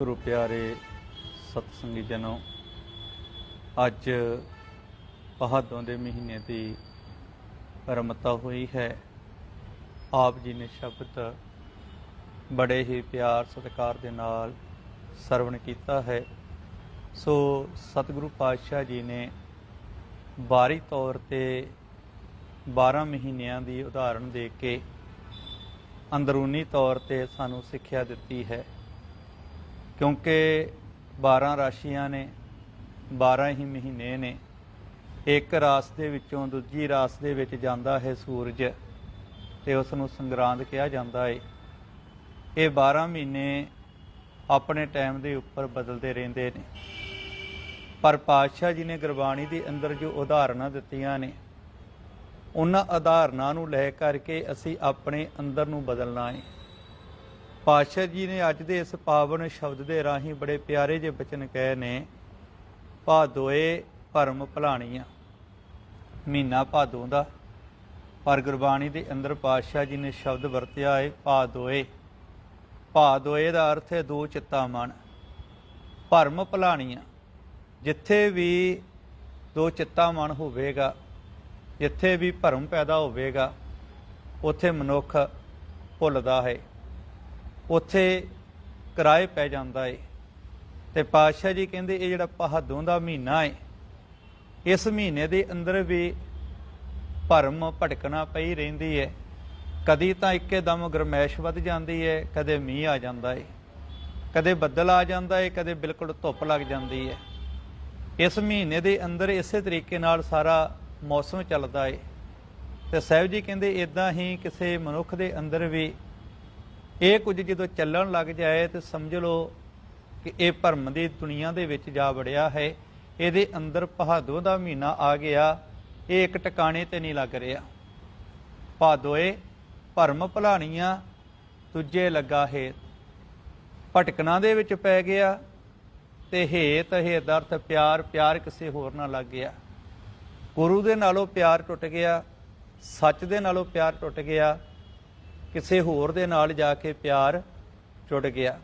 ਗੁਰੂ ਪਿਆਰੇ ਸਤ ਸੰਗੀ ਜਨੋ, ਅੱਜ ਪਹਾਦੋਂ ਦੇ ਮਹੀਨੇ ਦੀ ਰਮਤਾ ਹੋਈ ਹੈ। ਆਪ ਜੀ ਨੇ ਸ਼ਬਦ ਬੜੇ ਹੀ ਪਿਆਰ ਸਤਿਕਾਰ ਦੇ ਨਾਲ ਸਰਵਣ ਕੀਤਾ ਹੈ। ਸੋ ਸਤਿਗੁਰੂ ਪਾਤਸ਼ਾਹ ਜੀ ਨੇ ਬਾਰੀ ਤੌਰ ਤੇ 12 ਮਹੀਨਿਆਂ ਦੀ ਉਦਾਹਰਣ ਦੇ ਕੇ ਅੰਦਰੂਨੀ ਤੌਰ ਤੇ ਸਾਨੂੰ ਸਿੱਖਿਆ ਦਿੱਤੀ ਹੈ। ਕਿਉਂਕਿ 12 ਰਾਸ਼ੀਆਂ ਨੇ 12 ਹੀ ਮਹੀਨੇ ਨੇ, ਇੱਕ ਰਾਸ ਦੇ ਵਿੱਚੋਂ ਦੂਜੀ ਰਾਸ ਦੇ ਵਿੱਚ ਜਾਂਦਾ ਹੈ ਸੂਰਜ ਤੇ ਉਸ ਨੂੰ ਸੰਗਰਾਂਦ ਕਿਹਾ ਜਾਂਦਾ ਹੈ ਇਹ 12 ਮਹੀਨੇ ਆਪਣੇ ਟਾਈਮ ਦੇ ਉੱਪਰ ਬਦਲਦੇ ਰਹਿੰਦੇ ਨੇ। ਪਰ ਪਾਤਸ਼ਾਹ ਜੀ ਨੇ ਗੁਰਬਾਣੀ ਦੇ ਅੰਦਰ ਜੋ ਉਦਾਹਰਨਾਂ ਦਿੱਤੀਆਂ ਨੇ, ਉਹਨਾਂ ਉਦਾਹਰਨਾਂ ਨੂੰ ਲੈ ਕਰਕੇ ਅਸੀਂ ਆਪਣੇ ਅੰਦਰ ਨੂੰ ਬਦਲਣਾ ਹੈ ਪਾਤਸ਼ਾਹ ਜੀ ਨੇ ਅੱਜ ਦੇ ਇਸ ਪਾਵਨ ਸ਼ਬਦ ਦੇ ਰਾਹੀਂ ਬੜੇ ਪਿਆਰੇ ਜਿਹੇ ਬਚਨ ਕਹੇ ਨੇ ਭਾਦੋਏ ਭਰਮ ਭਲਾਣੀਆਂ, ਮਹੀਨਾ ਭਾਦੋਂ ਦਾ ਪਰ ਗੁਰਬਾਣੀ ਦੇ ਅੰਦਰ ਪਾਤਸ਼ਾਹ ਜੀ ਨੇ ਸ਼ਬਦ ਵਰਤਿਆ ਹੈ ਭਾਦੋਏ ਭਾਦੋਏ ਦਾ ਅਰਥ ਹੈ ਦੋ ਚਿੱਤਾ ਮਨ। ਭਰਮ ਭਲਾਣੀਆਂ, ਜਿੱਥੇ ਵੀ ਦੋ ਚਿੱਤਾ ਮਨ ਹੋਵੇਗਾ, ਜਿੱਥੇ ਵੀ ਭਰਮ ਪੈਦਾ ਹੋਵੇਗਾ, ਉੱਥੇ ਮਨੁੱਖ ਭੁੱਲਦਾ ਹੈ। ਉੱਥੇ ਕਿਰਾਏ ਪੈ ਜਾਂਦਾ ਏ। ਤੇ ਪਾਤਸ਼ਾਹ ਜੀ ਕਹਿੰਦੇ, ਇਹ ਜਿਹੜਾ ਪਹਾਦੋਂ ਦਾ ਮਹੀਨਾ ਏ, ਇਸ ਮਹੀਨੇ ਦੇ ਅੰਦਰ ਵੀ ਭਰਮ ਭਟਕਣਾ ਪਈ ਰਹਿੰਦੀ ਏ। ਕਦੀ ਤਾਂ ਇੱਕੇ ਦਮ ਗਰਮੈਸ਼ ਵੱਧ ਜਾਂਦੀ ਏ, ਕਦੇ ਮੀਂਹ ਆ ਜਾਂਦਾ ਏ। ਕਦੇ ਬੱਦਲ ਆ ਜਾਂਦਾ ਏ, ਕਦੇ ਬਿਲਕੁਲ ਧੁੱਪ ਲੱਗ ਜਾਂਦੀ ਏ। ਇਸ ਮਹੀਨੇ ਦੇ ਅੰਦਰ ਇਸੇ ਤਰੀਕੇ ਨਾਲ ਸਾਰਾ ਮੌਸਮ ਚੱਲਦਾ ਏ। ਤੇ ਸਾਹਿਬ ਜੀ ਕਹਿੰਦੇ ਇਦਾਂ ਹੀ ਕਿਸੇ ਮਨੁੱਖ ਦੇ ਅੰਦਰ ਵੀ ਇਹ ਕੁਝ ਜਦੋਂ ਚੱਲਣ ਲੱਗ ਜਾਏ ਤੇ ਸਮਝ ਲਓ ਕਿ ਇਹ ਭਰਮ ਦੀ ਦੁਨੀਆ ਦੇ ਵਿੱਚ ਜਾ ਵੜਿਆ ਹੈ, ਇਹਦੇ ਅੰਦਰ ਪਹਾਦੋ ਦਾ ਮਹੀਨਾ ਆ ਗਿਆ, ਇਹ ਇੱਕ ਟਿਕਾਣੇ ਤੇ ਨਹੀਂ ਲੱਗ ਰਿਹਾ। ਭਾਦੋਏ, ਭਰਮ ਭਲਾਣੀਆਂ ਤੁਝੇ ਲੱਗਾ ਹੈ ਭਟਕਣਾ ਦੇ ਵਿੱਚ ਪੈ ਗਿਆ ਤੇ ਹੇਤ ਹੇਤ ਦਾ ਪਿਆਰ ਪਿਆਰ ਕਿਸੇ ਹੋਰ ਨਾਲ ਲੱਗ ਗਿਆ। ਗੁਰੂ ਦੇ ਨਾਲੋਂ ਪਿਆਰ ਟੁੱਟ ਗਿਆ, ਸੱਚ ਦੇ ਨਾਲੋਂ ਪਿਆਰ ਟੁੱਟ ਗਿਆ ਕਿਸੇ ਹੋਰ ਦੇ ਨਾਲ ਜਾ ਕੇ ਪਿਆਰ ਜੁੜ ਗਿਆ।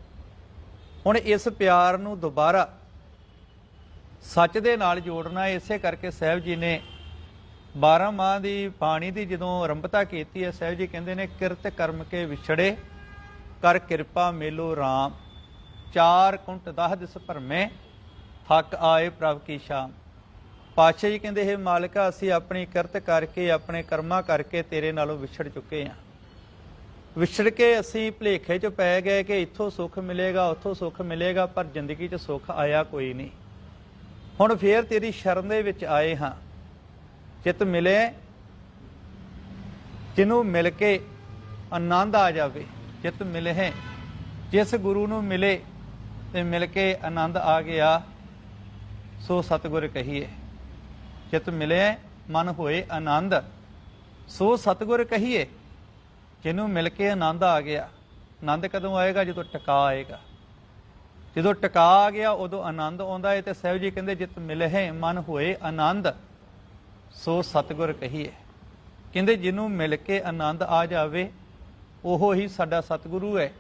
ਹੁਣ ਇਸ ਪਿਆਰ ਨੂੰ ਦੁਬਾਰਾ ਸੱਚ ਦੇ ਨਾਲ ਜੋੜਨਾ, ਇਸੇ ਕਰਕੇ ਸਾਹਿਬ ਜੀ ਨੇ 12 ਮਾਹ ਦੀ ਬਾਣੀ ਦੀ ਜਦੋਂ ਆਰੰਭਤਾ ਕੀਤੀ ਹੈ, ਸਾਹਿਬ ਜੀ ਕਹਿੰਦੇ ਨੇ, ਕਿਰਤ ਕਰਮ ਕੇ ਵਿਛੜੇ ਕਰ ਕਿਰਪਾ ਮੇਲੋ RAM ਚਾਰ ਕੁੰਟ ਦਹ ਦਿਸ ਭਰਮੇ ਹੱਕ ਆਏ ਪ੍ਰਭ ਕੀ ਸ਼ਾਮ। ਪਾਤਸ਼ਾਹ ਜੀ ਕਹਿੰਦੇ ਇਹ ਮਾਲਕਾ, ਅਸੀਂ ਆਪਣੀ ਕਿਰਤ ਕਰਕੇ, ਆਪਣੇ ਕਰਮਾਂ ਕਰਕੇ ਤੇਰੇ ਨਾਲੋਂ ਵਿਛੜ ਚੁੱਕੇ ਹਾਂ। ਵਿਛੜ ਕੇ ਅਸੀਂ ਭਲੇਖੇ 'ਚ ਪੈ ਗਏ ਕਿ ਇੱਥੋਂ ਸੁੱਖ ਮਿਲੇਗਾ, ਉੱਥੋਂ ਸੁੱਖ ਮਿਲੇਗਾ, ਪਰ ਜ਼ਿੰਦਗੀ 'ਚ ਸੁੱਖ ਆਇਆ ਕੋਈ ਨਹੀਂ। ਹੁਣ ਫੇਰ ਤੇਰੀ ਸ਼ਰਨ ਦੇ ਵਿੱਚ ਆਏ ਹਾਂ। ਚਿਤ ਮਿਲੇ, ਜਿਹਨੂੰ ਮਿਲ ਕੇ ਆਨੰਦ ਆ ਜਾਵੇ, ਚਿਤ ਮਿਲੇ। ਹੈ ਜਿਸ ਗੁਰੂ ਨੂੰ ਮਿਲੇ ਤੇ ਮਿਲ ਕੇ ਆਨੰਦ ਆ ਗਿਆ, ਸੋ ਸਤਿਗੁਰ ਕਹੀਏ, ਚਿਤ ਮਿਲੇ, ਮਨ ਹੋਏ ਆਨੰਦ, ਸੋ ਸਤਿਗੁਰ ਕਹੀਏ ਜਿਹਨੂੰ ਮਿਲ ਕੇ ਆਨੰਦ ਆ ਗਿਆ? ਆਨੰਦ ਕਦੋਂ ਆਏਗਾ? ਜਦੋਂ ਟਿਕਾ ਆਏਗਾ। ਜਦੋਂ ਟਿਕਾ ਆ ਗਿਆ, ਉਦੋਂ ਆਨੰਦ ਆਉਂਦਾ ਹੈ ਤੇ ਸਾਹਿਬ ਜੀ ਕਹਿੰਦੇ, ਜਿਤ ਮਿਲੇ ਮਨ ਹੋਏ ਆਨੰਦ, ਸੋ ਸਤਿਗੁਰ ਕਹੀਏ। ਕਹਿੰਦੇ, ਜਿਹਨੂੰ ਮਿਲ ਕੇ ਆਨੰਦ ਆ ਜਾਵੇ, ਉਹ ਹੀ ਸਾਡਾ ਸਤਿਗੁਰੂ ਹੈ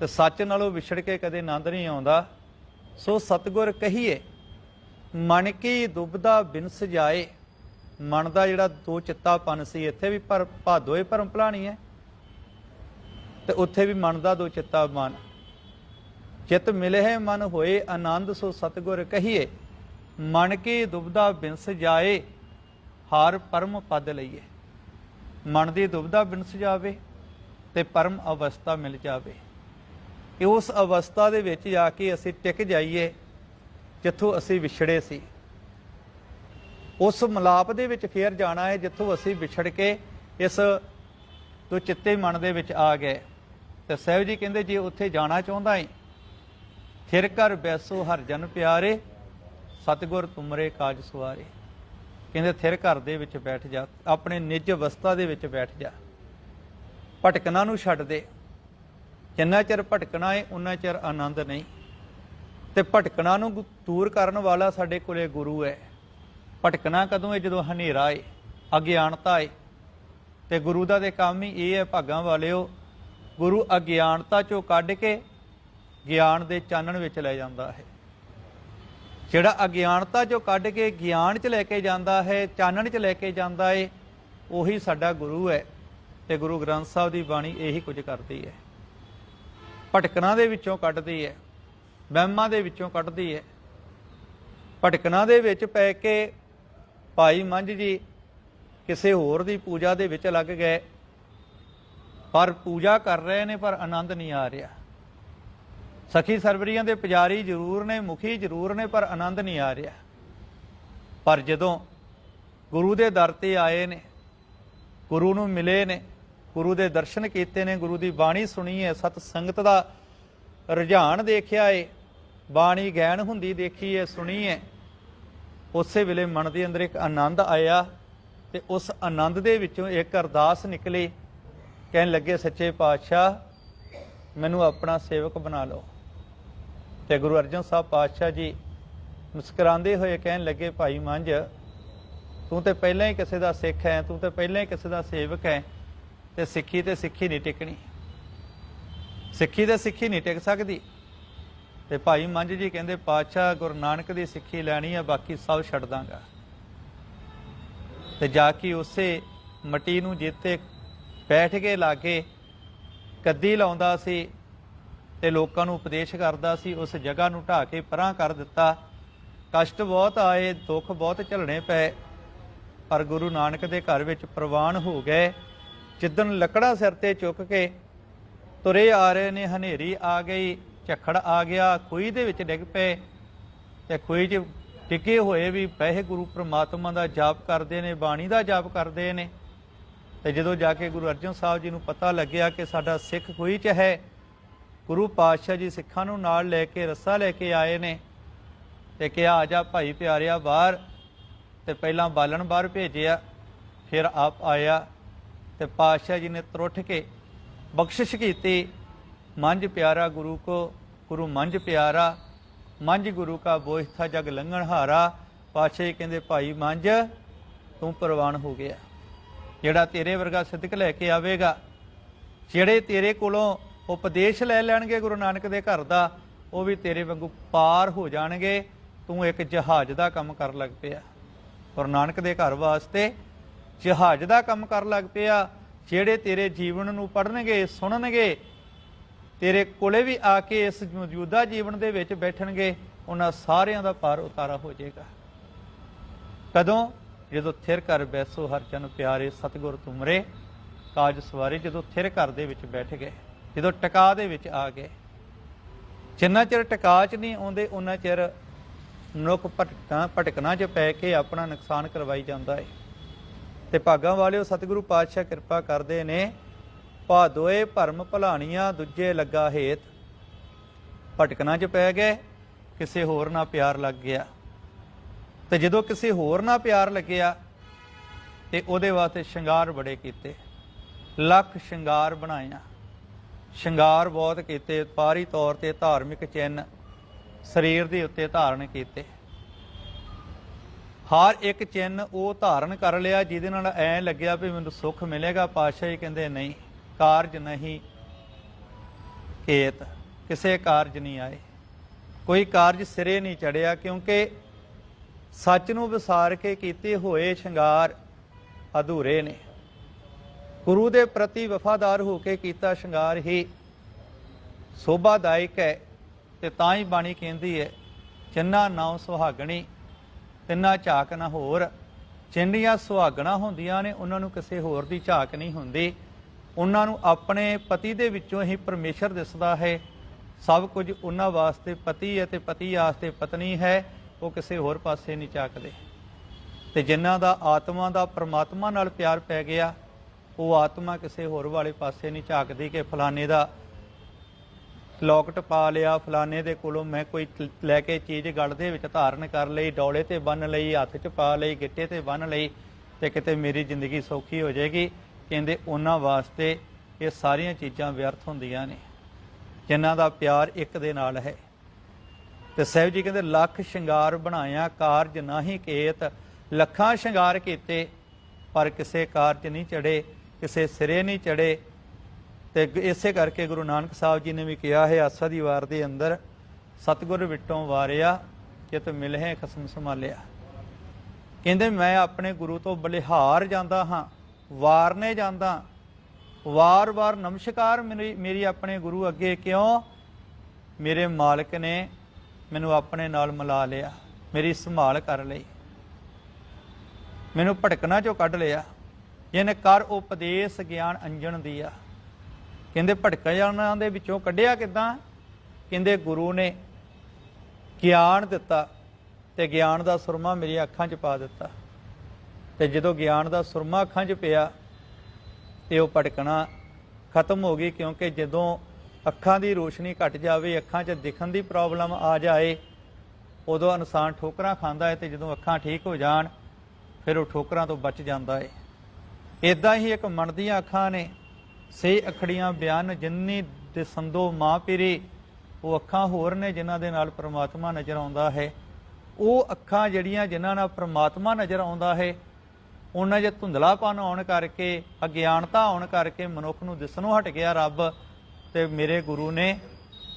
ਤੇ ਸੱਚ ਨਾਲੋਂ ਵਿਛੜ ਕੇ ਕਦੇ ਆਨੰਦ ਨਹੀਂ ਆਉਂਦਾ। ਸੋ ਸਤਿਗੁਰ ਕਹੀਏ, ਮਨ ਕੀ ਦੁਬਦਾ ਬਿਨਸ ਜਾਏ ਮਨ ਦਾ ਜਿਹੜਾ ਦੋ ਚਿੱਤਾਪਨ ਸੀ, ਇੱਥੇ ਵੀ ਪਰ ਭਾਦੋਏ ਭਰਮ ਭਲਾਣੀ ਹੈ। ਤੇ ਉੱਥੇ ਵੀ ਮਨ ਦਾ ਦੋ ਚਿੱਤਾ ਮਨ ਚਿਤ ਮਿਲੇ ਹੈ, ਮਨ ਹੋਏ, ਆਨੰਦ ਸੋ ਸਤਗੁਰ ਕਹੀਏ। ਮਨ ਕੀ ਦੁਬਦਾ ਬਿਨਸ ਜਾਏ, ਹਰ ਪਰਮ ਪਦ ਲਈਏ। ਮਨ ਦੀ ਦੁਬਦਾ ਬਿਨਸ ਜਾਵੇ ਤੇ ਪਰਮ ਅਵਸਥਾ ਮਿਲ ਜਾਵੇ। ਉਸ ਅਵਸਥਾ ਦੇ ਵਿੱਚ ਜਾ ਕੇ ਅਸੀਂ ਟਿਕ ਜਾਈਏ, ਜਿੱਥੋਂ ਅਸੀਂ ਵਿਛੜੇ ਸੀ। ਉਸ ਮਲਾਪ ਦੇ ਵਿੱਚ ਫੇਰ ਜਾਣਾ ਹੈ, ਜਿੱਥੋਂ ਅਸੀਂ ਵਿਛੜ ਕੇ ਇਸ ਤੋਂ ਚਿੱਤੇ ਮਨ ਦੇ ਵਿੱਚ ਆ ਗਏ। ਤੇ ਸਾਹਿਬ ਜੀ ਕਹਿੰਦੇ, ਜੇ ਉੱਥੇ ਜਾਣਾ ਚਾਹੁੰਦਾ ਹੈ ਫਿਰ ਕਰ ਬੈਸੋ ਹਰ ਜਨ ਪਿਆਰੇ, ਸਤਿਗੁਰ ਤੁਮਰੇ ਕਾਜ ਸਵਾਰੇ। ਕਹਿੰਦੇ ਥਿਰ ਘਰ ਦੇ ਵਿੱਚ ਬੈਠ ਜਾ, ਆਪਣੇ ਨਿੱਜ ਅਵਸਥਾ ਦੇ ਵਿੱਚ ਬੈਠ ਜਾ। ਭਟਕਣਾ ਨੂੰ ਛੱਡ ਦੇ। ਜਿੰਨਾ ਚਿਰ ਭਟਕਣਾ ਹੈ ਉਨਾ ਚਿਰ ਆਨੰਦ ਨਹੀਂ। ਤੇ ਭਟਕਣਾ ਨੂੰ ਗੁ- ਦੂਰ ਕਰਨ ਵਾਲਾ ਸਾਡੇ ਕੋਲੇ ਗੁਰੂ ਹੈ। ਭਟਕਣਾ ਕਦੋਂ ਹੈ ਜਦੋਂ ਹਨੇਰਾ ਏ ਅਗਿਆਨਤਾ ਏ। ਤੇ ਗੁਰੂ ਦਾ ਤੇ ਕੰਮ ਹੀ ਇਹ ਹੈ ਭਾਗਾਂ ਵਾਲਿਓ, ਗੁਰੂ ਅਗਿਆਨਤਾ ਚੋਂ ਕੱਢ ਕੇ ਗਿਆਨ ਦੇ ਚਾਨਣ ਵਿੱਚ ਲੈ ਜਾਂਦਾ ਹੈ। ਜਿਹੜਾ ਅਗਿਆਨਤਾ ਚੋਂ ਕੱਢ ਕੇ ਗਿਆਨ 'ਚ ਲੈ ਕੇ ਜਾਂਦਾ ਹੈ, ਚਾਨਣ 'ਚ ਲੈ ਕੇ ਜਾਂਦਾ ਏ, ਉਹੀ ਸਾਡਾ ਗੁਰੂ ਹੈ। ਤੇ ਗੁਰੂ ਗ੍ਰੰਥ ਸਾਹਿਬ ਦੀ ਬਾਣੀ ਇਹੀ ਕੁਝ ਕਰਦੀ ਹੈ। ਭਟਕਣਾ ਦੇ ਵਿੱਚੋਂ ਕੱਢਦੀ ਹੈ, ਵਹਿਮਾਂ ਦੇ ਵਿੱਚੋਂ ਕੱਢਦੀ ਹੈ। ਭਟਕਣਾ ਦੇ ਵਿੱਚ ਪੈ ਕੇ ਭਾਈ ਮੰਝ ਜੀ ਕਿਸੇ ਹੋਰ ਦੀ ਪੂਜਾ ਦੇ ਵਿੱਚ ਲੱਗ ਗਏ। ਪਰ ਪੂਜਾ ਕਰ ਰਹੇ ਨੇ, ਪਰ ਆਨੰਦ ਨਹੀਂ ਆ ਰਿਹਾ। ਸਖੀ ਸਰਵਰੀਆਂ ਦੇ ਪੁਜਾਰੀ ਜ਼ਰੂਰ ਨੇ, ਮੁਖੀ ਜ਼ਰੂਰ ਨੇ, ਪਰ ਆਨੰਦ ਨਹੀਂ ਆ ਰਿਹਾ। ਪਰ ਜਦੋਂ ਗੁਰੂ ਦੇ ਦਰ ਤੇ ਆਏ ਨੇ, ਗੁਰੂ ਨੂੰ ਮਿਲੇ ਨੇ, ਗੁਰੂ ਦੇ ਦਰਸ਼ਨ ਕੀਤੇ ਨੇ, ਗੁਰੂ ਦੀ ਬਾਣੀ ਸੁਣੀ ਹੈ, ਸਤ ਸੰਗਤ ਦਾ ਰੁਝਾਨ ਦੇਖਿਆ ਏ, ਬਾਣੀ ਗਹਿਣ ਹੁੰਦੀ ਦੇਖੀ ਏ ਸੁਣੀ ਏ ਉਸੇ ਵੇਲੇ ਮਨ ਦੇ ਅੰਦਰ ਇੱਕ ਆਨੰਦ ਆਇਆ ਤੇ ਉਸ ਆਨੰਦ ਦੇ ਵਿੱਚੋਂ ਇੱਕ ਅਰਦਾਸ ਨਿਕਲੀ। ਕਹਿਣ ਲੱਗੇ, ਸੱਚੇ ਪਾਤਸ਼ਾਹ, ਮੈਨੂੰ ਆਪਣਾ ਸੇਵਕ ਬਣਾ ਲਓ। ਤੇ ਗੁਰੂ ਅਰਜਨ ਸਾਹਿਬ ਪਾਤਸ਼ਾਹ ਜੀ ਮੁਸਕਰਾਉਂਦੇ ਹੋਏ ਕਹਿਣ ਲੱਗੇ, ਭਾਈ ਮੰਝ, ਤੂੰ ਤੇ ਪਹਿਲਾਂ ਹੀ ਕਿਸੇ ਦਾ ਸਿੱਖ ਹੈ, ਤੂੰ ਤੇ ਪਹਿਲਾਂ ਹੀ ਕਿਸੇ ਦਾ ਸੇਵਕ ਹੈ ਤੇ ਸਿੱਖੀ ਤੇ ਸਿੱਖੀ ਨਹੀਂ ਟਿਕਣੀ। ਸਿੱਖੀ ਤੇ ਸਿੱਖੀ ਨਹੀਂ ਟਿਕ ਸਕਦੀ। ਤੇ ਭਾਈ ਮੰਝ ਜੀ ਕਹਿੰਦੇ, ਪਾਤਸ਼ਾਹ ਗੁਰੂ ਨਾਨਕ ਦੀ ਸਿੱਖੀ ਲੈਣੀ ਹੈ ਬਾਕੀ ਸਭ ਛੱਡ ਦਾਂਗਾ। ਤੇ ਜਾ ਕੇ ਉਸੇ ਮਟੀ ਨੂੰ ਜਿੱਤੇ ਬੈਠ ਕੇ ਲਾਗੇ ਕੱਦੀ ਲਾਉਂਦਾ ਸੀ ਤੇ ਲੋਕਾਂ ਨੂੰ ਉਪਦੇਸ਼ ਕਰਦਾ ਸੀ, ਉਸ ਜਗ੍ਹਾ ਨੂੰ ਢਾ ਕੇ ਪਰਾਂ ਕਰ ਦਿੱਤਾ। ਕਸ਼ਟ ਬਹੁਤ ਆਏ, ਦੁੱਖ ਬਹੁਤ ਝੱਲਣੇ ਪਏ, ਪਰ ਗੁਰੂ ਨਾਨਕ ਦੇ ਘਰ ਵਿੱਚ ਪ੍ਰਵਾਨ ਹੋ ਗਏ। ਜਿੱਦਣ ਲੱਕੜਾ ਸਿਰ ਤੇ ਚੁੱਕ ਕੇ ਤੁਰੇ ਆ ਰਹੇ ਨੇ, ਹਨੇਰੀ ਆ ਗਈ। ਝੱਖੜ ਆ ਗਿਆ, ਖੂਹੀ ਦੇ ਵਿੱਚ ਡਿੱਗ ਪਏ ਤੇ ਖੂਹੀ 'ਚ ਟਿਕੇ ਹੋਏ ਵੀ ਪਹਿ ਗੁਰੂ ਪ੍ਰਮਾਤਮਾ ਦਾ ਜਾਪ ਕਰਦੇ ਨੇ, ਬਾਣੀ ਦਾ ਜਾਪ ਕਰਦੇ ਨੇ। ਤੇ ਜਦੋਂ ਜਾ ਕੇ ਗੁਰੂ ਅਰਜਨ ਸਾਹਿਬ ਜੀ ਨੂੰ ਪਤਾ ਲੱਗਿਆ ਕਿ ਸਾਡਾ ਸਿੱਖ ਖੂਹੀ 'ਚ ਹੈ, ਗੁਰੂ ਪਾਤਸ਼ਾਹ ਜੀ ਸਿੱਖਾਂ ਨੂੰ ਨਾਲ ਲੈ ਕੇ ਰੱਸਾ ਲੈ ਕੇ ਆਏ ਨੇ ਤੇ ਕਿਹਾ, ਆ ਜਾ ਭਾਈ ਪਿਆਰਿਆ ਬਾਹਰ। ਤੇ ਪਹਿਲਾਂ ਬਾਲਣ ਬਾਹਰ ਭੇਜਿਆ, ਫਿਰ ਆਪ ਆਇਆ ਤੇ ਪਾਤਸ਼ਾਹ ਜੀ ਨੇ ਤਰੁੱਠ ਕੇ ਬਖਸ਼ਿਸ਼ ਕੀਤੀ, ਮੰਝ ਪਿਆਰਾ ਗੁਰੂ ਕੋ ਗੁਰੂ ਮੰਝ ਪਿਆਰਾ, ਮੰਝ ਗੁਰੂ ਕਾ ਬੋਝ ਥਾ ਜਗ ਲੰਘਣ ਹਾਰਾ ਪਾਤਸ਼ਾਹ ਕਹਿੰਦੇ ਭਾਈ ਮੰਝ, ਤੂੰ ਪ੍ਰਵਾਨ ਹੋ ਗਿਆ। ਜਿਹੜਾ ਤੇਰੇ ਵਰਗਾ ਸਿੱਧਕ ਲੈ ਕੇ ਆਵੇਗਾ, ਜਿਹੜੇ ਤੇਰੇ ਕੋਲੋਂ ਉਪਦੇਸ਼ ਲੈ ਲੈਣਗੇ ਗੁਰੂ ਨਾਨਕ ਦੇ ਘਰ ਦਾ, ਉਹ ਵੀ ਤੇਰੇ ਵਾਂਗੂ ਪਾਰ ਹੋ ਜਾਣਗੇ, ਤੂੰ ਇੱਕ ਜਹਾਜ਼ ਦਾ ਕੰਮ ਕਰਨ ਲੱਗ ਪਿਆ। ਗੁਰੂ ਨਾਨਕ ਦੇ ਘਰ ਵਾਸਤੇ ਜਹਾਜ਼ ਦਾ ਕੰਮ ਕਰਨ ਲੱਗ ਪਿਆ, ਜਿਹੜੇ ਤੇਰੇ ਜੀਵਨ ਨੂੰ ਪੜਨਗੇ ਸੁਣਨਗੇ ਤੇਰੇ ਕੋਲੇ ਵੀ ਆ ਕੇ ਇਸ ਮੌਜੂਦਾ ਜੀਵਨ ਦੇ ਵਿੱਚ ਬੈਠਣਗੇ, ਉਹਨਾਂ ਸਾਰਿਆਂ ਦਾ ਪਾਰ ਉਤਾਰਾ ਹੋ ਜਾਏਗਾ। ਕਦੋਂ? ਜਦੋਂ ਥਿਰ ਕਰ ਬੈਸੋ ਹਰ ਜਨ ਪਿਆਰੇ ਸਤਿਗੁਰ ਤੁਮਰੇ ਕਾਜ ਸਵਾਰੇ ਜਦੋਂ ਥਿਰ ਘਰ ਦੇ ਵਿੱਚ ਬੈਠ ਗਏ, ਜਦੋਂ ਟਿਕਾ ਦੇ ਵਿੱਚ ਆ ਗਏ। ਜਿੰਨਾ ਚਿਰ ਟਿਕਾ ਚ ਨਹੀਂ ਆਉਂਦੇ, ਉਹਨਾਂ ਚਿਰ ਮਨੁੱਖ ਭਟਕਾਂ ਭਟਕਣਾ ਚ ਪੈ ਕੇ ਆਪਣਾ ਨੁਕਸਾਨ ਕਰਵਾਈ ਜਾਂਦਾ ਹੈ ਤੇ ਭਾਗਾਂ ਵਾਲਿਓ ਸਤਿਗੁਰੂ ਪਾਤਸ਼ਾਹ ਕਿਰਪਾ ਕਰਦੇ ਨੇ ਭਾਦੋਏ ਭਰਮ ਭਲਾਣੀਆਂ ਦੂਜੇ ਲੱਗਾ ਹੇਤ। ਭਟਕਣਾ ਚ ਪੈ ਗਏ, ਕਿਸੇ ਹੋਰ ਨਾਲ ਪਿਆਰ ਲੱਗ ਗਿਆ। ਤੇ ਜਦੋਂ ਕਿਸੇ ਹੋਰ ਨਾਲ ਪਿਆਰ ਲੱਗਿਆ, ਤੇ ਉਹਦੇ ਵਾਸਤੇ ਸ਼ਿੰਗਾਰ ਬੜੇ ਕੀਤੇ। ਲੱਖ ਸ਼ਿੰਗਾਰ ਬਣਾਇਆ। ਸ਼ਿੰਗਾਰ ਬਹੁਤ ਕੀਤੇ, ਪਾਰੀ ਤੌਰ ਤੇ ਧਾਰਮਿਕ ਚਿੰਨ ਸਰੀਰ ਦੇ ਉੱਤੇ ਧਾਰਨ ਕੀਤੇ। ਹਰ ਇੱਕ ਚਿੰਨ ਉਹ ਧਾਰਨ ਕਰ ਲਿਆ, ਜਿਹਦੇ ਨਾਲ ਐ ਲੱਗਿਆ ਵੀ ਮੈਨੂੰ ਸੁੱਖ ਮਿਲੇਗਾ, ਪਾਤਸ਼ਾਹ ਜੀ ਕਹਿੰਦੇ ਨਹੀਂ। ਕਾਰਜ ਨਹੀਂ ਕੇਤ, ਕਿਸੇ ਕਾਰਜ ਨਹੀਂ ਆਏ। ਕੋਈ ਕਾਰਜ ਸਿਰੇ ਨਹੀਂ ਚੜਿਆ, ਕਿਉਂਕਿ ਸੱਚ ਨੂੰ ਵਿਸਾਰ ਕੇ ਕੀਤੇ ਹੋਏ ਸ਼ਿੰਗਾਰ ਅਧੂਰੇ ਨੇ। ਗੁਰੂ ਦੇ ਪ੍ਰਤੀ ਵਫਾਦਾਰ ਹੋ ਕੇ ਕੀਤਾ ਸ਼ਿੰਗਾਰ ਹੀ ਸੋਭਾਦਾਇਕ ਹੈ ਤੇ ਤਾਂ ਹੀ ਬਾਣੀ ਕਹਿੰਦੀ ਹੈ ਚੰਨਾ ਨਾਉ ਸੁਹਾਗਣੀ, ਤਿੰਨਾ ਝਾਕ ਨਾ ਹੋਰ। ਚਿੰਡੀਆਂ ਸੁਹਾਗਣਾ ਹੁੰਦੀਆਂ ਨੇ, ਉਹਨਾਂ ਨੂੰ ਕਿਸੇ ਹੋਰ ਦੀ ਝਾਕ ਨਹੀਂ ਹੁੰਦੀ। ਉਹਨਾਂ ਨੂੰ ਆਪਣੇ ਪਤੀ ਦੇ ਵਿੱਚੋਂ ਹੀ ਪਰਮੇਸ਼ਰ ਦਿਸਦਾ ਹੈ। ਸਭ ਕੁਝ ਉਹਨਾਂ ਵਾਸਤੇ ਪਤੀ ਹੈ ਤੇ ਪਤੀ ਵਾਸਤੇ ਪਤਨੀ ਹੈ, ਉਹ ਕਿਸੇ ਹੋਰ ਪਾਸੇ ਨਹੀਂ ਝਾਕਦੇ। ਤੇ ਜਿਨ੍ਹਾਂ ਦਾ ਆਤਮਾ ਦਾ ਪਰਮਾਤਮਾ ਨਾਲ ਪਿਆਰ ਪੈ ਗਿਆ, ਉਹ ਆਤਮਾ ਕਿਸੇ ਹੋਰ ਵਾਲੇ ਪਾਸੇ ਨਹੀਂ ਝਾਕਦੀ ਕਿ ਫਲਾਣੇ ਦਾ ਲੋਕਟ ਪਾ ਲਿਆ, ਫਲਾਣੇ ਦੇ ਕੋਲੋਂ ਮੈਂ ਕੋਈ ਲੈ ਕੇ ਚੀਜ਼ ਗਲ ਦੇ ਵਿੱਚ ਧਾਰਨ ਕਰ ਲਈ, ਡੋਲੇ ਤੇ ਬੰਨ ਲਈ, ਹੱਥ 'ਚ ਪਾ ਲਈ, ਗਿੱਟੇ ਤੇ ਬੰਨ ਲਈ ਤੇ ਕਿਤੇ ਮੇਰੀ ਜ਼ਿੰਦਗੀ ਸੌਖੀ ਹੋ ਜਾਏਗੀ। ਕਹਿੰਦੇ ਉਹਨਾਂ ਵਾਸਤੇ ਇਹ ਸਾਰੀਆਂ ਚੀਜ਼ਾਂ ਵਿਅਰਥ ਹੁੰਦੀਆਂ ਨੇ, ਜਿਨ੍ਹਾਂ ਦਾ ਪਿਆਰ ਇੱਕ ਦੇ ਨਾਲ ਹੈ। ਤੇ ਸਾਹਿਬ ਜੀ ਕਹਿੰਦੇ, ਲੱਖ ਸ਼ਿੰਗਾਰ ਬਣਾਇਆ, ਕਾਰਜ ਨਾਹੀ ਕੇਤ, ਲੱਖਾਂ ਸ਼ਿੰਗਾਰ ਕੀਤੇ, ਪਰ ਕਿਸੇ ਕਾਰਜ ਨਹੀਂ ਚੜੇ, ਕਿਸੇ ਸਿਰੇ ਨਹੀਂ ਚੜੇ। ਤੇ ਇਸੇ ਕਰਕੇ ਗੁਰੂ ਨਾਨਕ ਸਾਹਿਬ ਜੀ ਨੇ ਵੀ ਕਿਹਾ ਹੈ, ਆਸਾ ਦੀ ਵਾਰ ਦੇ ਅੰਦਰ ਸਤਿਗੁਰ ਵਿਟੋਂ ਵਾਰਿਆ ਕਿਤ ਮਿਲਹਿ ਖਸਮ ਸੰਭਾਲਿਆ। ਕਹਿੰਦੇ, ਮੈਂ ਆਪਣੇ ਗੁਰੂ ਤੋਂ ਬਲਿਹਾਰ ਜਾਂਦਾ ਹਾਂ। ਵਾਰਨੇ ਜਾਂਦਾ। ਵਾਰ-ਵਾਰ ਨਮਸਕਾਰ ਮੇਰੀ ਮੇਰੀ ਆਪਣੇ ਗੁਰੂ ਅੱਗੇ ਕਿਉਂ? ਮੇਰੇ ਮਾਲਕ ਨੇ ਮੈਨੂੰ ਆਪਣੇ ਨਾਲ ਮਿਲਾ ਲਿਆ। ਮੇਰੀ ਸੰਭਾਲ ਕਰ ਲਈ। ਮੈਨੂੰ ਭਟਕਣਾ ਚੋਂ ਕੱਢ ਲਿਆ। ਇਹਨੇ ਕਰ ਉਪਦੇਸ਼ ਗਿਆਨ ਅੰਜਨ ਦਿਆ। ਕਹਿੰਦੇ ਭਟਕ ਭਟਕਾਂ ਦੇ ਵਿੱਚੋਂ ਕੱਢਿਆ ਕਿਦਾਂ? ਕਹਿੰਦੇ ਗੁਰੂ ਨੇ ਗਿਆਨ ਦਿੱਤਾ ਤੇ ਗਿਆਨ ਦਾ ਸੁਰਮਾ ਮੇਰੀਆਂ ਅੱਖਾਂ 'ਚ ਪਾ ਦਿੱਤਾ। ਤੇ ਜਦੋਂ ਗਿਆਨ ਦਾ ਸੁਰਮਾ ਅੱਖਾਂ ਪਿਆ, ਤੇ ਉਹ ਭਟਕਣਾ ਖਤਮ ਹੋ ਗਈ, ਕਿਉਂਕਿ ਜਦੋਂ ਅੱਖਾਂ ਦੀ ਰੋਸ਼ਨੀ ਘਟ ਜਾਵੇ, ਅੱਖਾਂ 'ਚ ਦਿਖਣ ਦੀ ਪ੍ਰੋਬਲਮ ਆ ਜਾਏ, ਉਦੋਂ ਇਨਸਾਨ ਠੋਕਰਾਂ ਖਾਂਦਾ ਹੈ ਤੇ ਜਦੋਂ ਅੱਖਾਂ ਠੀਕ ਹੋ ਜਾਣ, ਫਿਰ ਉਹ ਠੋਕਰਾਂ ਤੋਂ ਬਚ ਜਾਂਦਾ ਹੈ। ਇਦਾਂ ਹੀ ਇੱਕ ਮਨ ਦੀਆਂ ਅੱਖਾਂ ਨੇ, ਸੇ ਅਖੜੀਆਂ ਬਿਆਨ ਜਿੰਨੀ ਦੇ ਮਾਂ ਪੀਰੀ, ਉਹ ਅੱਖਾਂ ਹੋਰ ਨੇ ਜਿਨ੍ਹਾਂ ਦੇ ਨਾਲ ਪ੍ਰਮਾਤਮਾ ਨਜ਼ਰ ਆਉਂਦਾ ਹੈ। ਉਹ ਅੱਖਾਂ ਜਿਹੜੀਆਂ ਜਿਨ੍ਹਾਂ ਨਾਲ ਪ੍ਰਮਾਤਮਾ ਨਜ਼ਰ ਆਉਂਦਾ ਹੈ ਉਹਨਾਂ 'ਚ ਧੁੰਦਲਾਪਨ ਆਉਣ ਕਰਕੇ, ਅਗਿਆਨਤਾ ਆਉਣ ਕਰਕੇ ਮਨੁੱਖ ਨੂੰ ਦਿਸਣੋਂ ਹਟ ਗਿਆ ਰੱਬ, ਤੇ ਮੇਰੇ ਗੁਰੂ ਨੇ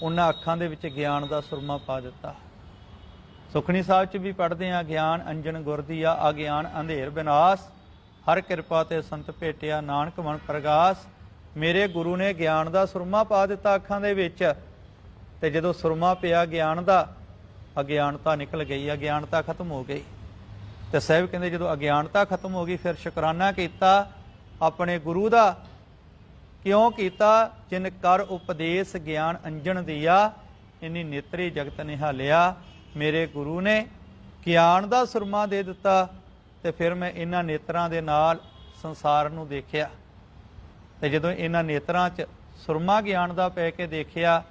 ਉਹਨਾਂ ਅੱਖਾਂ ਦੇ ਵਿੱਚ ਗਿਆਨ ਦਾ ਸੁਰਮਾ ਪਾ ਦਿੱਤਾ। ਸੁਖਣੀ ਸਾਹਿਬ 'ਚ ਵੀ ਪੜ੍ਹਦੇ ਆ ਗਿਆਨ ਅੰਜਨ ਗੁਰ ਆ ਅਗਿਆਨ ਅੰਧੇਰ ਬਿਨਾਸ਼, ਹਰ ਕਿਰਪਾ ਤੇ ਸੰਤ ਭੇਟਿਆ ਨਾਨਕ ਮਨ ਪ੍ਰਗਾਸ। ਮੇਰੇ ਗੁਰੂ ਨੇ ਗਿਆਨ ਦਾ ਸੁਰਮਾ ਪਾ ਦਿੱਤਾ ਅੱਖਾਂ ਦੇ ਵਿੱਚ, ਤੇ ਜਦੋਂ ਸੁਰਮਾ ਪਿਆ ਗਿਆਨ ਦਾ, ਅਗਿਆਨਤਾ ਨਿਕਲ ਗਈ, ਅਗਿਆਨਤਾ ਖਤਮ ਹੋ ਗਈ। ਤੇ ਸਾਹਿਬ ਕਹਿੰਦੇ ਜਦੋਂ ਅਗਿਆਨਤਾ ਖਤਮ ਹੋ ਗਈ, ਫਿਰ ਸ਼ੁਕਰਾਨਾ ਕੀਤਾ ਆਪਣੇ ਗੁਰੂ ਦਾ। ਕਿਉਂ ਕੀਤਾ? ਜਿਨ ਕਰ ਉਪਦੇਸ਼ ਗਿਆਨ ਅੰਜਨ ਦਿਆ, ਇਨੀ ਨੇਤਰੀ ਜਗਤ ਨਿਹਾਲਿਆ ਮੇਰੇ ਗੁਰੂ ਨੇ। ਗਿਆਨ ਦਾ ਸੁਰਮਾ ਦੇ ਦਿੱਤਾ ਤੇ ਫਿਰ ਮੈਂ ਇਹਨਾਂ ਨੇਤਰਾਂ ਦੇ ਨਾਲ ਸੰਸਾਰ ਨੂੰ ਦੇਖਿਆ। ਤੇ ਜਦੋਂ ਇਹਨਾਂ ਨੇਤਰਾਂ 'ਚ ਸੁਰਮਾ ਗਿਆਨ ਦਾ ਪੈ ਕੇ ਦੇਖਿਆ,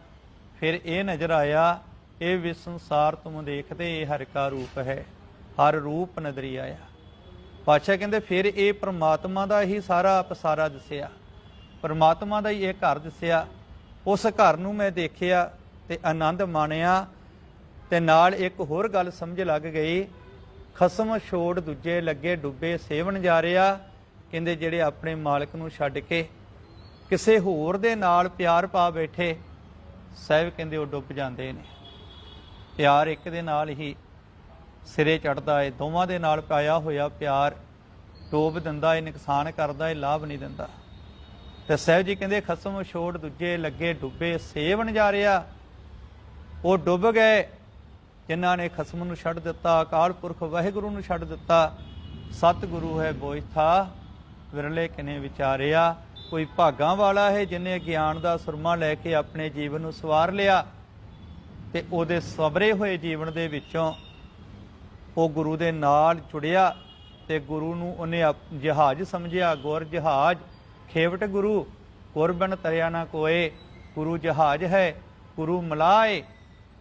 ਫਿਰ ਇਹ ਨਜ਼ਰ ਆਇਆ, ਇਹ ਵੀ ਸੰਸਾਰ ਤੁਮ ਦੇਖਦੇ, ਇਹ ਹਰ ਕਾ ਰੂਪ ਹੈ। ਹਰ ਰੂਪ ਨਦਰੀ ਆਇਆ। ਪਾਤਸ਼ਾਹ ਕਹਿੰਦੇ, ਫਿਰ ਇਹ ਪ੍ਰਮਾਤਮਾ ਦਾ ਹੀ ਸਾਰਾ ਪਸਾਰਾ ਦਿਸਿਆ। ਪਰਮਾਤਮਾ ਦਾ ਹੀ ਇਹ ਘਰ ਦਿਸਿਆ। ਉਸ ਘਰ ਨੂੰ ਮੈਂ ਦੇਖਿਆ ਤੇ ਆਨੰਦ ਮਾਣਿਆ ਤੇ ਨਾਲ ਇੱਕ ਹੋਰ ਗੱਲ ਸਮਝ ਲੱਗ ਗਈ। ਖਸਮ ਛੋੜ ਦੂਜੇ ਲੱਗੇ ਡੁੱਬੇ ਸੇਵਣ ਜਾ ਰਿਹਾ। ਕਹਿੰਦੇ, ਜਿਹੜੇ ਆਪਣੇ ਮਾਲਕ ਨੂੰ ਛੱਡ ਕੇ ਕਿਸੇ ਹੋਰ ਦੇ ਨਾਲ ਪਿਆਰ ਪਾ ਬੈਠੇ, ਸਾਹਿਬ ਕਹਿੰਦੇ ਉਹ ਡੁੱਬ ਜਾਂਦੇ ਨੇ। ਪਿਆਰ ਇੱਕ ਦੇ ਨਾਲ ਹੀ ਸਿਰੇ ਚੜਦਾ ਏ, ਦੋਵਾਂ ਦੇ ਨਾਲ ਪਾਇਆ ਹੋਇਆ ਪਿਆਰ ਟੋਪ ਦਿੰਦਾ ਏ, ਨੁਕਸਾਨ ਕਰਦਾ ਏ, ਲਾਭ ਨਹੀਂ ਦਿੰਦਾ। ਤੇ ਸਾਹਿਬ ਜੀ ਕਹਿੰਦੇ, ਖਸਮ ਛੋੜ ਦੂਜੇ ਲੱਗੇ ਡੁੱਬੇ ਸੇਵਨ ਜਾ ਰਿਹਾ ਉਹ ਡੁੱਬ ਗਏ, ਜਿਨ੍ਹਾਂ ਨੇ ਖਸਮ ਨੂੰ ਛੱਡ ਦਿੱਤਾ, ਅਕਾਲ ਪੁਰਖ ਵਾਹਿਗੁਰੂ ਨੂੰ ਛੱਡ ਦਿੱਤਾ। ਸਤਿਗੁਰੂ ਹੈ ਬੋਇਥਾ ਵਿਰਲੇ ਕਿਨੇ ਵਿਚਾਰਿਆ। ਕੋਈ ਭਾਗਾਂ ਵਾਲਾ ਹੈ ਜਿਨੇ ਗਿਆਨ ਦਾ ਸੁਰਮਾ ਲੈ ਕੇ ਆਪਣੇ ਜੀਵਨ ਨੂੰ ਸਵਾਰ ਲਿਆ। ਤੇ ਉਹਦੇ ਸਬਰੇ ਹੋਏ ਜੀਵਨ ਦੇ ਵਿੱਚੋਂ ਉਹ ਗੁਰੂ ਦੇ ਨਾਲ ਜੁੜਿਆ ਤੇ ਗੁਰੂ ਨੂੰ ਉਹਨੇ ਆਪ- ਜਹਾਜ਼ ਸਮਝਿਆ, ਗੁਰ ਜਹਾਜ਼, ਖੇਵਟ ਗੁਰੂ ਗੁਰਬਨ ਤਰਿਆ ਨਾ ਕੋਏ, ਗੁਰੂ ਜਹਾਜ਼ ਹੈ, ਗੁਰੂ ਮਲਾਏ,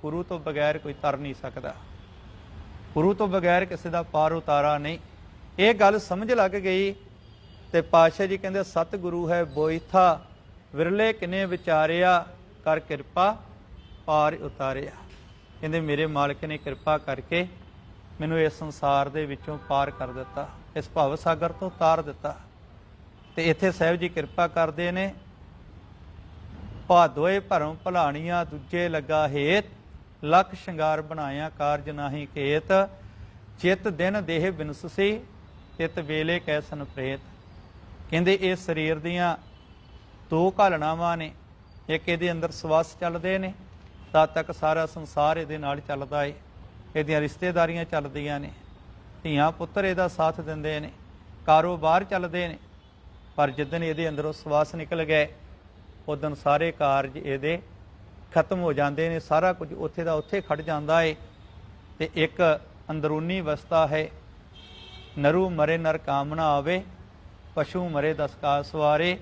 ਗੁਰੂ ਤੋਂ ਬਗੈਰ ਕੋਈ ਤਰ ਨਹੀਂ ਸਕਦਾ। ਗੁਰੂ ਤੋਂ ਬਗੈਰ ਕਿਸੇ ਦਾ ਪਾਰ ਉਤਾਰਾ ਨਹੀਂ। ਇਹ ਗੱਲ ਸਮਝ ਲੱਗ ਗਈ ਤੇ ਪਾਤਸ਼ਾਹ ਜੀ ਕਹਿੰਦੇ, ਸਤਿਗੁਰੂ ਹੈ ਬੋਇਥਾ, ਵਿਰਲੇ ਕਿਨੇ ਵਿਚਾਰਿਆ, ਕਰ ਕਿਰਪਾ ਪਾਰ ਉਤਾਰਿਆ। ਕਹਿੰਦੇ, ਮੇਰੇ ਮਾਲਕ ਨੇ ਕਿਰਪਾ ਕਰਕੇ ਮੈਨੂੰ ਇਸ ਸੰਸਾਰ ਦੇ ਵਿੱਚੋਂ ਪਾਰ ਕਰ ਦਿੱਤਾ, ਇਸ ਭਵ ਸਾਗਰ ਤੋਂ ਤਾਰ ਦਿੱਤਾ। ਤੇ ਇੱਥੇ ਸਾਹਿਬ ਜੀ ਕਿਰਪਾ ਕਰਦੇ ਨੇ। ਭਾਦੋਏ ਭਰਮ ਭਲਾਣੀਆਂ ਦੂਜੇ ਲੱਗਾ ਹੇਤ, ਲਖ ਸ਼ਿੰਗਾਰ ਬਣਾਇਆ ਕਾਰਜ ਨਾਹੀ ਕੇਤ। ਚਿਤ ਦਿਨ ਦੇਹ ਬਿਨਸਸੀ ਚਿਤ ਵੇਲੇ ਕੈਸਨ ਪ੍ਰੇਤ। ਕਹਿੰਦੇ ਇਹ ਸਰੀਰ ਦੀਆਂ ਦੋ ਘਾਲਣਾਵਾਂ ਨੇ, ਇੱਕ ਇਹਦੇ ਅੰਦਰ ਸਵਾਸ ਚੱਲਦੇ ਨੇ, ਤਦ ਤੱਕ ਸਾਰਾ ਸੰਸਾਰ ਇਹਦੇ ਨਾਲ ਚੱਲਦਾ ਏ। ਇਹਦੀਆਂ ਰਿਸ਼ਤੇਦਾਰੀਆਂ ਚੱਲਦੀਆਂ ਨੇ। ਧੀਆਂ ਪੁੱਤਰ ਇਹਦਾ ਸਾਥ ਦਿੰਦੇ ਨੇ, ਕਾਰੋਬਾਰ ਚੱਲਦੇ ਨੇ। ਪਰ ਜਿੱਦਨ ਇਹਦੇ ਅੰਦਰੋਂ ਸਵਾਸ ਨਿਕਲ ਗਏ, ਉਦੋਂ ਸਾਰੇ ਕਾਰਜ ਇਹਦੇ ਖਤਮ ਹੋ ਜਾਂਦੇ ਨੇ, ਸਾਰਾ ਕੁਝ ਉੱਥੇ ਦਾ ਉੱਥੇ ਖੜ ਜਾਂਦਾ ਏ। ਤੇ ਇੱਕ ਅੰਦਰੂਨੀ ਅਵਸਥਾ ਹੈ, ਨਰੂ ਮਰੇ ਨਰ ਕਾਮਨਾ ਆਵੇ, ਪਸ਼ੂ ਮਰੇ ਦਸ ਸਵਾਰੇ।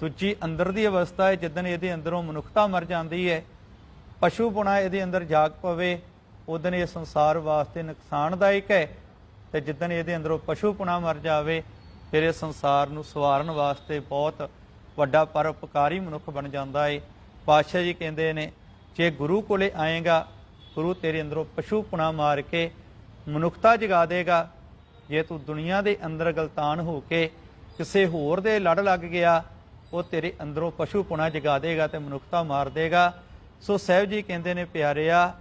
ਦੂਜੀ ਅੰਦਰ ਦੀ ਅਵਸਥਾ ਹੈ ਜਿੱਦਨ ਇਹਦੇ ਅੰਦਰੋਂ ਮਨੁੱਖਤਾ ਮਰ ਜਾਂਦੀ ਹੈ, ਪਸ਼ੂ ਪੁਣਾ ਇਹਦੇ ਅੰਦਰ ਜਾਗ ਪਵੇ ਉਦੋਂ ਇਹ ਸੰਸਾਰ ਵਾਸਤੇ ਨੁਕਸਾਨਦਾਇਕ ਹੈ ਤੇ ਜਿੱਦਨ ਇਹਦੇ ਅੰਦਰੋਂ ਪਸ਼ੂ ਪੁਣਾ ਮਰ ਜਾਵੇ, ਫਿਰ ਇਹ ਸੰਸਾਰ ਨੂੰ ਸਵਾਰਨ ਵਾਸਤੇ ਬਹੁਤ ਵੱਡਾ ਪਰਉਪਕਾਰੀ ਮਨੁੱਖ ਬਣ ਜਾਂਦਾ ਏ। ਪਾਤਸ਼ਾਹ ਜੀ ਕਹਿੰਦੇ ਨੇ, ਜੇ ਗੁਰੂ ਕੋਲੇ ਆਏਗਾ, ਗੁਰੂ ਤੇਰੇ ਅੰਦਰੋਂ ਪਸ਼ੂ ਪੁਣਾ ਮਾਰ ਕੇ ਮਨੁੱਖਤਾ ਜਗਾ ਦੇਗਾ। ਜੇ ਤੂੰ ਦੁਨੀਆ ਦੇ ਅੰਦਰ ਗਲਤਾਨ ਹੋ ਕੇ ਕਿਸੇ ਹੋਰ ਦੇ ਲੜ ਲੱਗ ਗਿਆ, ਉਹ ਤੇਰੇ ਅੰਦਰੋਂ ਪਸ਼ੂ ਪੁਣਾ ਜਗਾ ਦੇਗਾ ਤੇ ਮਨੁੱਖਤਾ ਮਾਰ ਦੇਗਾ। ਸੋ ਸਾਹਿਬ ਜੀ ਕਹਿੰਦੇ ਨੇ, ਪਿਆਰਿਆ